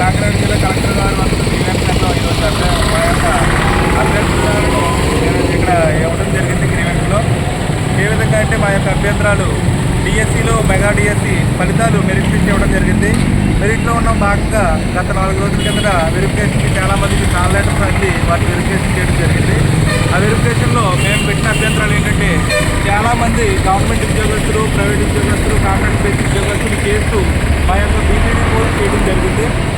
కాకినాడ జిల్లా కలెక్టర్ గారు అనుకున్న గ్రీవెన్స్లో ఈరోజు అభ్యర్థులను ఇక్కడ ఇవ్వడం జరిగింది గ్రీవెన్స్లో ఏ విధంగా అంటే మా యొక్క అభ్యంతరాలు డిఎస్సిలో మెగా డిఎస్సి ఫలితాలు మెరిట్ ఇవ్వడం జరిగింది. మెరిట్లో ఉన్న భాగంగా గత నాలుగు రోజుల కింద వెరిఫికేషన్కి చాలామందికి కాల్ లెటర్స్ అంది వాటి వెరిఫికేషన్ చేయడం జరిగింది. ఆ వెరిఫికేషన్లో మేము పెట్టిన అభ్యంతరాలు ఏంటంటే చాలామంది గవర్నమెంట్ ఉద్యోగస్తులు ప్రైవేట్ ఉద్యోగస్తులు కాంట్రాక్ట్ బేస్ ఉద్యోగస్తులు చేస్తూ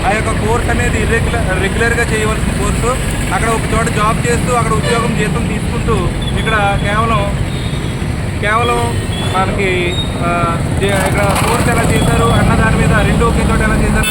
ఆ యొక్క కోర్స్ అనేది రెగ్యులర్ రెగ్యులర్గా చేయవలసిన కోర్సు. అక్కడ ఒక చోట జాబ్ చేస్తూ అక్కడ ఉద్యోగం జీతం తీసుకుంటూ ఇక్కడ కేవలం కేవలం మనకి ఇక్కడ కోర్స్ ఎలా చేశారు అన్న దాని మీద రెండు ఒకే చోట ఎలా చేశారు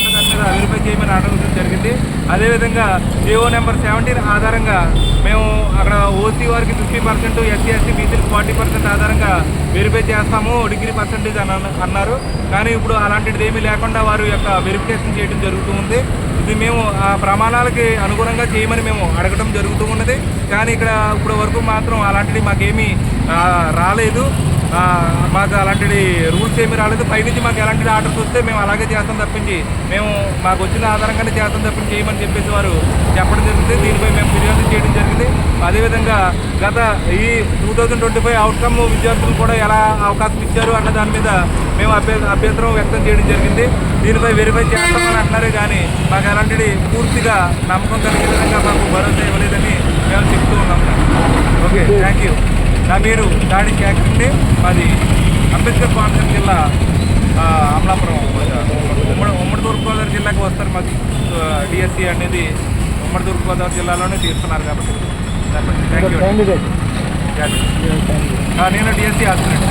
వెరిఫై చేయమని అడగడం జరిగింది. అదేవిధంగా జియో నెంబర్ సెవెంటీన్ ఆధారంగా మేము అక్కడ ఓసీ వారికి ఫిఫ్టీ పర్సెంట్ ఎస్సీ ఎస్టీ బీసీలకు ఫార్టీ పర్సెంట్ ఆధారంగా వెరిఫై చేస్తాము. డిగ్రీ పర్సెంటేజ్ అని అన్నారు. కానీ ఇప్పుడు అలాంటిది ఏమీ లేకుండా వారు యొక్క వెరిఫికేషన్ చేయడం జరుగుతూ ఉంది. ఇది మేము ఆ ప్రమాణాలకి అనుగుణంగా చేయమని మేము అడగడం జరుగుతూ ఉన్నది. కానీ ఇక్కడ ఇప్పుడు వరకు మాత్రం అలాంటిది మాకేమీ రాలేదు. మాకు అలాంటి రూల్స్ ఏమీ రాలేదు. పైనుంచి మాకు ఎలాంటి ఆర్డర్స్ వస్తే మేము అలాగే చేస్తాం తప్పించి మేము మాకు వచ్చిన ఆధారంగానే చేస్తాం తప్పించి చేయమని చెప్పేసి వారు చెప్పడం జరిగింది. దీనిపై మేము ఫిర్యాదు చేయడం జరిగింది. అదేవిధంగా గత ఈ two thousand twenty five outcome విద్యార్థులు కూడా ఎలా అవకాశం ఇచ్చారు అన్న దాని మీద మేము అభ్య అభ్యంతరం వ్యక్తం చేయడం జరిగింది. దీనిపై వెరిఫై చేస్తామని అంటున్నారే కానీ మాకు అలాంటిది పూర్తిగా నమ్మకం కలిగే విధంగా మాకు భరోసా ఇవ్వలేదని మేము చెప్తూ ఉన్నాం. Okay thank you. నా పేరు దాడి శాఖండి మాది అంబేద్కర్ కోనసీమ జిల్లా అమలాపురం ఉమ్మడి ఉమ్మడి తూర్పుగోదావరి జిల్లాకి వస్తారు మాది. డిఎస్సి అనేది ఉమ్మడి తూర్పుగోదావరి జిల్లాలోనే తీస్తున్నారు కాబట్టి. థ్యాంక్ యూ నేను డిఎస్సి ఆస్పిరెంట్